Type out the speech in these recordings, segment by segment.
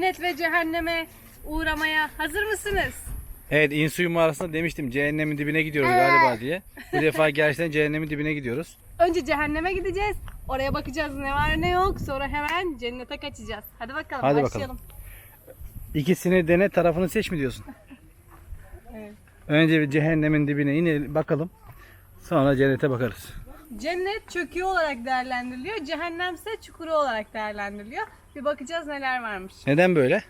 cennet ve cehenneme uğramaya hazır mısınız? Evet İnsuyu mağarasında demiştim cehennemin dibine gidiyoruz galiba diye. Bu defa gerçekten cehennemin dibine gidiyoruz. Önce cehenneme gideceğiz. Oraya bakacağız ne var ne yok. Sonra hemen cennete kaçacağız. Hadi bakalım Hadi başlayalım. İkisini dene tarafını seç mi diyorsun? Evet. Önce bir cehennemin dibine inelim bakalım. Sonra cennete bakarız. Cennet çöküğü olarak değerlendiriliyor. Cehennemse çukuru olarak değerlendiriliyor. Bir bakacağız neler varmış. Neden böyle?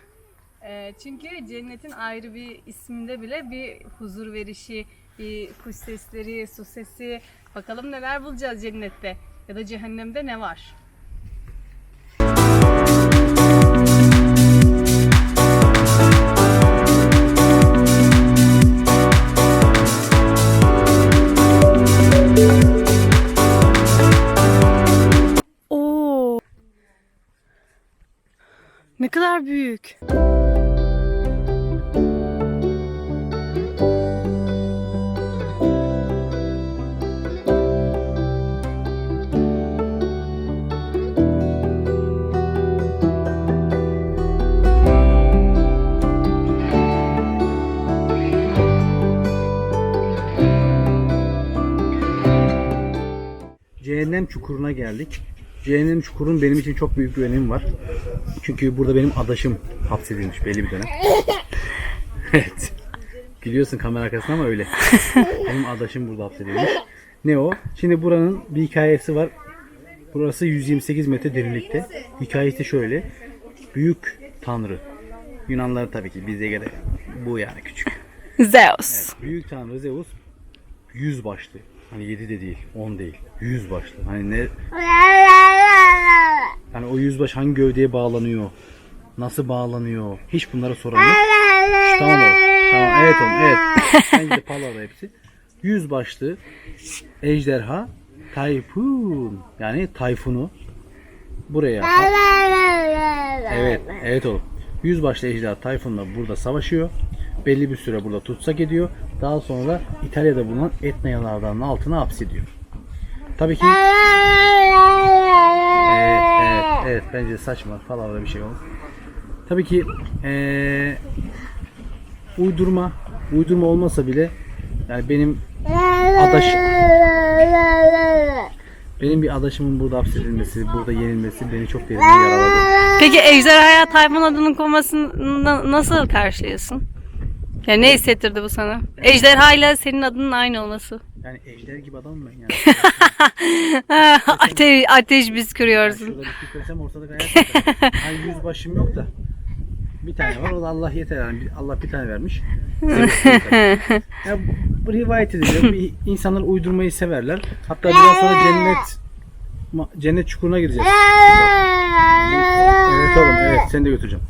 Ee, çünkü cennetin ayrı bir isminde bile bir huzur verişi, bir kuş sesleri, su sesi. Bakalım neler bulacağız cennette ya da cehennemde ne var? Kadar büyük. Cehennem çukuruna geldik. Cehennem çukurun benim için çok büyük bir önemi var. Çünkü burada benim adaşım hapsedilmiş belli bir dönem. evet. Gülüyorsun kamera arkasına ama öyle. benim adaşım burada hapsedilmiş. Ne o? Şimdi buranın bir hikayesi var. Burası 128 metre derinlikte. Hikayesi şöyle. Büyük tanrı. Yunanlar tabii ki bize göre bu yani küçük. Zeus. Büyük tanrı Zeus 100 başlı. Hani 7 de değil, 10 değil. 100 başlı. Hani ne Hani o yüzbaşı hangi gövdeye bağlanıyor? Nasıl bağlanıyor? Hiç bunlara soran yok. tamam oğlum. Tamam evet oğlum evet. Bence de palavra hepsi. Yüz başlı ejderha Tayfun yani Tayfun'u buraya Evet, evet oğlum. Yüzbaşlı ejderha Tayfun'la burada savaşıyor. Belli bir süre burada tutsak ediyor. Daha sonra İtalya'da bulunan Etna yanardağının altına hapsediyor. Tabii ki Evet, evet, evet. Bence saçma falan öyle bir şey oldu. Tabii ki eee, uydurma, uydurma olmasa bile yani benim adaş benim bir adaşımın burada hapsedilmesi, burada yenilmesi beni çok derinden yaraladı. Peki ejderhaya Tayfun adının konmasını na- nasıl karşılıyorsun? Ya ne hissettirdi bu sana? Ejderha ile senin adının aynı olması. Yani ejder gibi adamım ben yani. ateş, ateş püskürüyorsun. Şurada bir tükürsem ortalık hayat yakar. Hani yüz başım yok da. Bir tane var o da Allah yeter yani. Allah bir tane vermiş. ya bu rivayet ediliyor. Bir- İnsanlar uydurmayı severler. Hatta biraz sonra cennet cennet çukuruna gideceğiz. Evet oğlum evet seni de götüreceğim.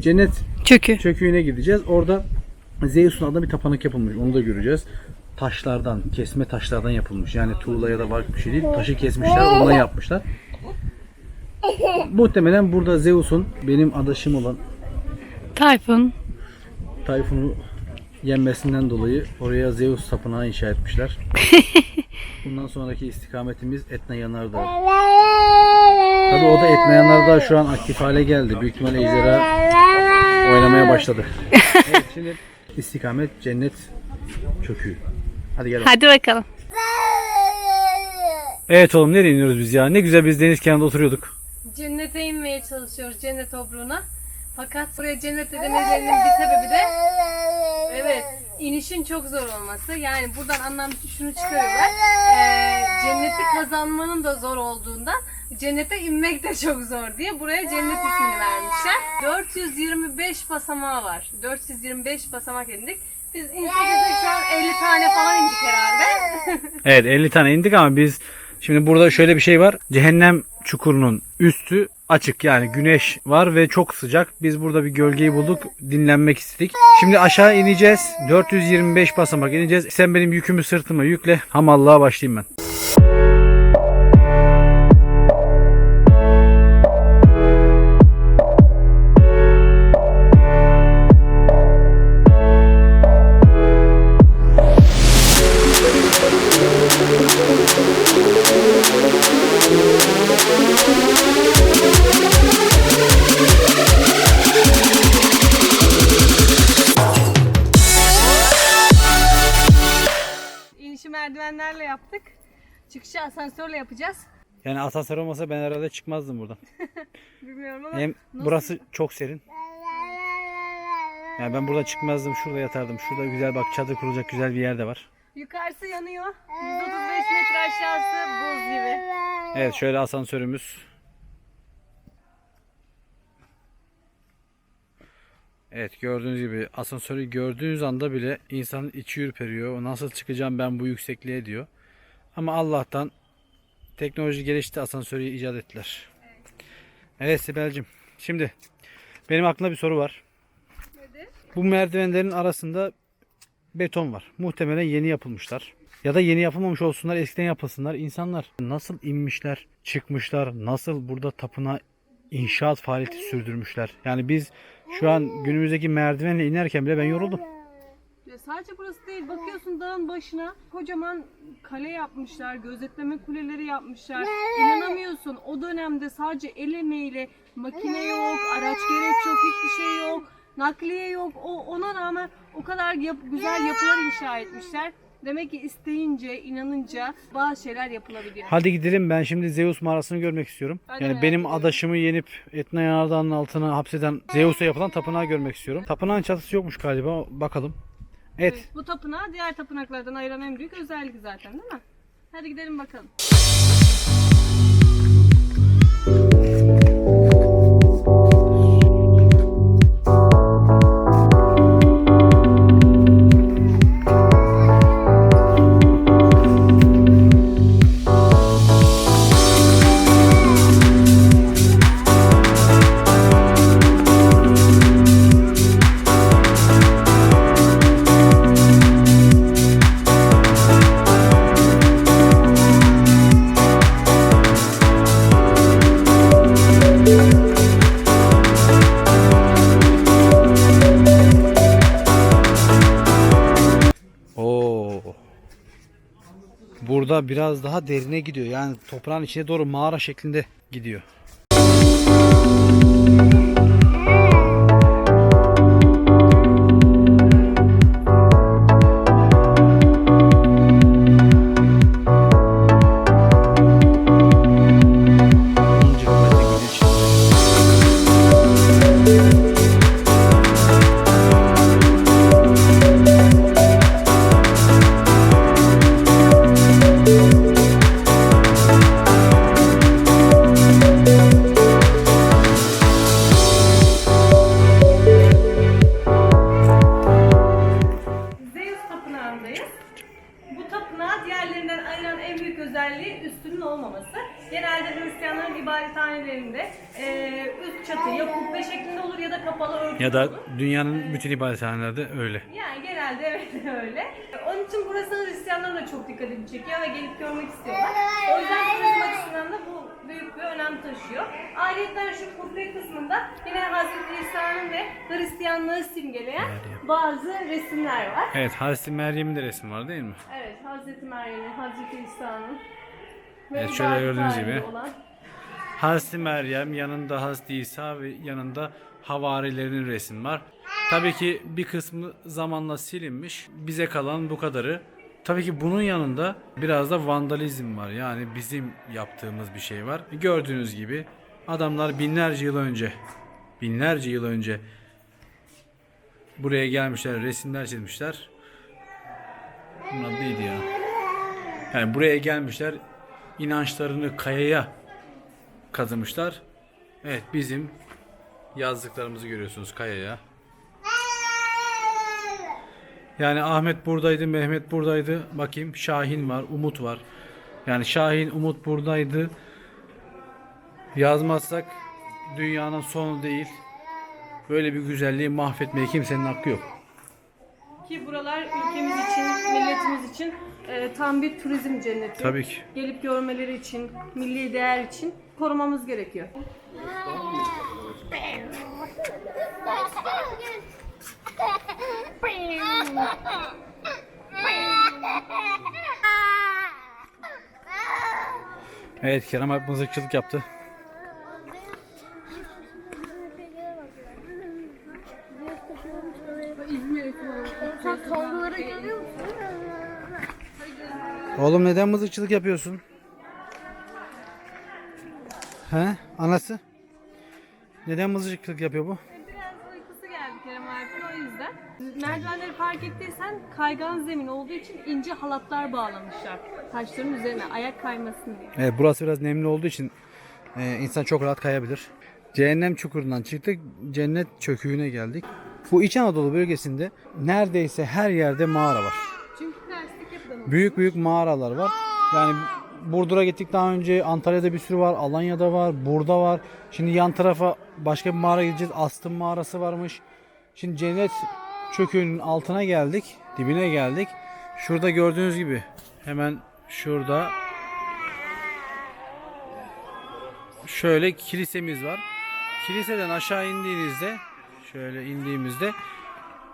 Cennet Çökü. çöküğüne gideceğiz. Orada Zeus'un adına bir tapınak yapılmış. Onu da göreceğiz. Taşlardan, kesme taşlardan yapılmış. Yani tuğla ya da farklı bir şey değil. Taşı kesmişler, ondan yapmışlar. Muhtemelen burada Zeus'un benim adaşım olan Tayfun. Tayfun'u yenmesinden dolayı oraya Zeus tapınağı inşa etmişler. Bundan sonraki istikametimiz Etna Yanardağ. Tabi o da Etna Yanardağ şu an aktif hale geldi. Büyük ihtimalle ejderha oynamaya başladı. evet şimdi istikamet cennet çöküğü. Hadi gel. Hadi bakalım. Evet oğlum nereye iniyoruz biz ya? Ne güzel biz deniz kenarında oturuyorduk. Cennete inmeye çalışıyoruz cennet toprağına. Fakat buraya cennete demelerinin bir sebebi de evet inişin çok zor olması. Yani buradan anlamlısı şunu çıkarıyorlar. Ee, cenneti kazanmanın da zor olduğundan cennete inmek de çok zor diye buraya cennet ismini vermişler. 425 basamağı var. 425 basamak indik. Biz Instagram'da şu an 50 tane falan indik herhalde. Evet 50 tane indik ama biz şimdi burada şöyle bir şey var. Cehennem çukurunun üstü açık yani güneş var ve çok sıcak. Biz burada bir gölgeyi bulduk dinlenmek istedik. Şimdi aşağı ineceğiz. 425 basamak ineceğiz. Sen benim yükümü sırtıma yükle. Hamallığa başlayayım ben. Asansörle yapacağız. Yani asansör olmasa ben herhalde çıkmazdım buradan. Bilmiyorum ama Hem nasıl- burası çok serin. Yani ben burada çıkmazdım. Şurada yatardım. Şurada güzel bak çadır kurulacak güzel bir yer de var. yukarısı yanıyor. 135 metre aşağısı buz gibi. Evet şöyle asansörümüz. Evet gördüğünüz gibi asansörü gördüğünüz anda bile insanın içi ürperiyor. Nasıl çıkacağım ben bu yüksekliğe diyor. Ama Allah'tan teknoloji gelişti asansörü icat ettiler. Evet Sibel'cim şimdi benim aklımda bir soru var. Nedir? Bu merdivenlerin arasında beton var. Muhtemelen yeni yapılmışlar. Ya da yeni yapılmamış olsunlar, eskiden yapılsınlar. İnsanlar nasıl inmişler, çıkmışlar, nasıl burada tapına inşaat faaliyeti sürdürmüşler. Yani biz şu an günümüzdeki merdivenle inerken bile ben yoruldum. Ya sadece burası değil. Bakıyorsun dağın başına kocaman kale yapmışlar. Gözetleme kuleleri yapmışlar. İnanamıyorsun. O dönemde sadece el emeğiyle makine yok, araç gereç yok, hiçbir şey yok. Nakliye yok. O ona rağmen o kadar yap- güzel yapılar inşa etmişler. Demek ki isteyince, inanınca bazı şeyler yapılabiliyor. Hadi gidelim ben şimdi Zeus mağarasını görmek istiyorum. Hadi Yani merak benim ediyorum. adaşımı yenip Etna Yanardağı'nın altına hapseden Zeus'a yapılan tapınağı görmek istiyorum. Tapınağın çatısı yokmuş galiba. Bakalım. Evet. Evet, bu tapınağı diğer tapınaklardan ayıran en büyük özellik zaten değil mi? Hadi gidelim bakalım. Biraz daha derine gidiyor. Yani toprağın içine doğru mağara şeklinde gidiyor. Dünyanın bütün ibadethanelerde öyle. Yani genelde evet öyle. Onun için burasının Hristiyanların da çok dikkatini çekiyor ve gelip görmek istiyorlar. O yüzden turizm açısından da bu büyük bir önem taşıyor. Ayrıca şu kubbe kısmında yine Hazreti İsa'nın ve Hristiyanlığı simgeleyen Meryem. bazı resimler var. Evet Hazreti Meryem'in de resmi var değil mi? Evet, Hazreti Meryem'in, Hazreti İsa'nın ve Evet, şöyle gördüğünüz gibi. olan Hazreti Meryem yanında Hazreti İsa ve yanında havarilerin resim var. Tabii ki bir kısmı zamanla silinmiş. Bize kalan bu kadarı. Tabii ki bunun yanında biraz da vandalizm var. Yani bizim yaptığımız bir şey var. Gördüğünüz gibi adamlar binlerce yıl önce binlerce yıl önce buraya gelmişler, resimler çizmişler. Bunlar neydi ya? Yani buraya gelmişler, inançlarını kayaya kazımışlar. Evet bizim yazdıklarımızı görüyorsunuz kayaya. Yani Ahmet buradaydı, Mehmet buradaydı. Bakayım Şahin var, Umut var. Yani Şahin, Umut buradaydı. Yazmazsak dünyanın sonu değil. Böyle bir güzelliği mahvetmeye kimsenin hakkı yok. ki buralar ülkemiz için, milletimiz için e, tam bir turizm cenneti. Tabii ki. Gelip görmeleri için, milli değer için korumamız gerekiyor. Evet Kerem abi mızıkçılık yaptı. Oğlum neden mızıkçılık yapıyorsun? He? Anası? Neden mızıkçılık yapıyor bu? Kaygan zemin olduğu için ince halatlar bağlamışlar. Taşların üzerine ayak kaymasın diye. Evet burası biraz nemli olduğu için e, insan çok rahat kayabilir. Cehennem çukurundan çıktık. Cennet çöküğüne geldik. Bu İç Anadolu bölgesinde neredeyse her yerde mağara var. Çünkü terslik yapıdan Büyük büyük mağaralar var. Yani Burdur'a gittik daha önce. Antalya'da bir sürü var. Alanya'da var. Burada var. Şimdi yan tarafa başka bir mağara gideceğiz. Astım mağarası varmış. Şimdi cennet çöküğünün altına geldik. Dibine geldik. Şurada gördüğünüz gibi hemen şurada şöyle kilisemiz var. Kiliseden aşağı indiğinizde şöyle indiğimizde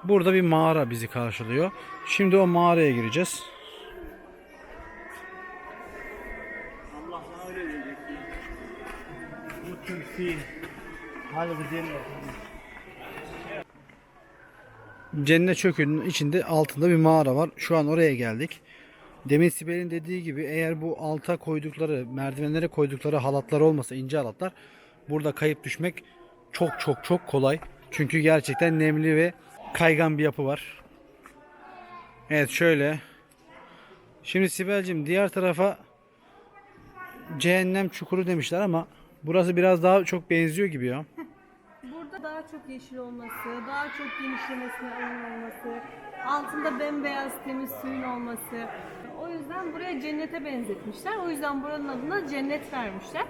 burada bir mağara bizi karşılıyor. Şimdi o mağaraya gireceğiz. Allah öyle. Bu Türkiye. Hadi gidelim. Cennet çökünün içinde altında bir mağara var. Şu an oraya geldik. Demin Sibel'in dediği gibi eğer bu alta koydukları, merdivenlere koydukları halatlar olmasa, ince halatlar burada kayıp düşmek çok çok çok kolay. Çünkü gerçekten nemli ve kaygan bir yapı var. Evet şöyle. Şimdi Sibel'cim diğer tarafa cehennem çukuru demişler ama burası biraz daha çok benziyor gibi ya. Burada daha çok yeşil olması, daha çok genişlemesine alan olması, altında bembeyaz temiz suyun olması. O yüzden buraya cennete benzetmişler. O yüzden buranın adına cennet vermişler.